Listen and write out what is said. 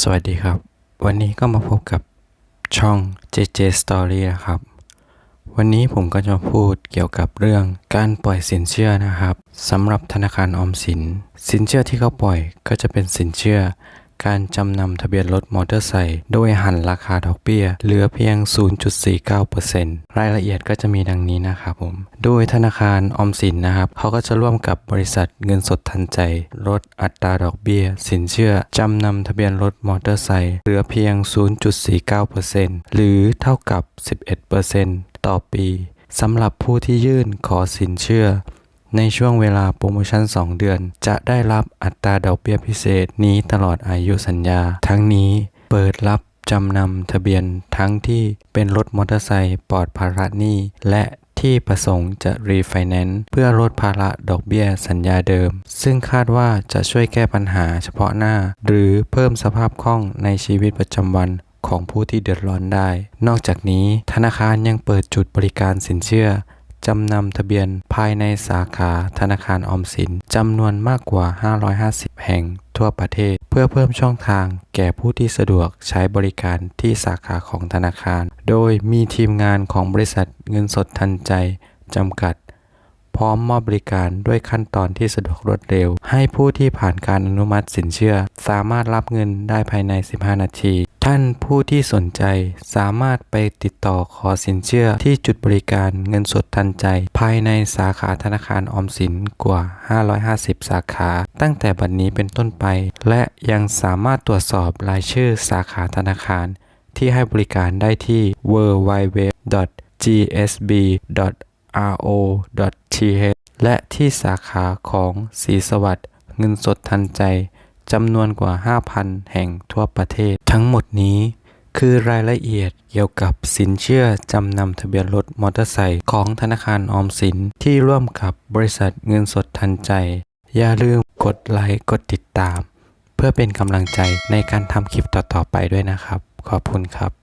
สวัสดีครับ วันนี้ก็มาพบกับช่อง JJ Story นะครับ วันนี้ผมก็จะมาพูดเกี่ยวกับเรื่องการปล่อยสินเชื่อนะครับสำหรับธนาคารออมสิน สินเชื่อที่เขาปล่อยก็จะเป็นสินเชื่อ การจำนำทะเบียนรถมอเตอร์ไซค์โดยหันราคาดอกเบี้ยเหลือเพียง 0.49%รายละเอียดก็จะมีดังนี้นะครับผม โดยธนาคารออมสินนะครับเขาก็จะร่วมกับบริษัทเงินสดทันใจ ลดอัตราดอกเบี้ย สินเชื่อ จำนำทะเบียนรถมอเตอร์ไซค์เหลือเพียง 0.49%หรือเท่ากับ 11%ต่อปีสำหรับผู้ที่ยื่นขอสินเชื่อ ในช่วงเวลาโปรโมชั่น 2 เดือน จะได้รับอัตราดอกเบี้ยพิเศษนี้ตลอดอายุสัญญา ทั้งนี้เปิดรับจำนำทะเบียนทั้งที่เป็นรถมอเตอร์ไซค์ปลอดภาระหนี้ และที่ประสงค์จะรีไฟแนนซ์เพื่อลดภาระดอกเบี้ยสัญญาเดิม ซึ่งคาดว่าจะช่วยแก้ปัญหาเฉพาะหน้า หรือเพิ่มสภาพคล่องในชีวิตประจำวันของผู้ที่เดือดร้อนได้ นอกจากนี้ธนาคารยังเปิดจุดบริการสินเชื่อ จำนำทะเบียนภายในสาขาธนาคารออมสินจำนวนมากกว่า 550 แห่งทั่วประเทศ เพื่อเพิ่มช่องทางแก่ผู้ที่สะดวกใช้บริการที่สาขาของธนาคาร โดยมีทีมงานของบริษัทเงินสดทันใจจำกัด พร้อมมอบบริการด้วยขั้นตอนที่สะดวกรวดเร็ว ให้ผู้ที่ผ่านการอนุมัติสินเชื่อ สามารถรับเงินได้ภายใน 15 นาทีท่านผู้ที่สนใจสามารถไปติดต่อขอสินเชื่อที่จุดบริการเงินสดทันใจ ภายในสาขาธนาคารออมสินกว่า 550 สาขา ตั้งแต่บัดนนี้เป็นต้นไป และยังสามารถตรวจสอบรายชื่อสาขาธนาคาร ที่ให้บริการได้ที่ www. gsb. ro.th และที่สาขาของศรีสวัสดิ์เงินสดทันใจจำนวนกว่า 5,000 แห่งทั่วประเทศ ทั้งหมดนี้คือรายละเอียดเกี่ยวกับสินเชื่อจำนำทะเบียนรถมอเตอร์ไซค์ของธนาคารออมสินที่ร่วมกับบริษัทเงินสดทันใจ อย่าลืมกดไลค์กดติดตาม เพื่อเป็นกำลังใจในการทำคลิปต่อๆไปด้วยนะครับ ขอบคุณครับ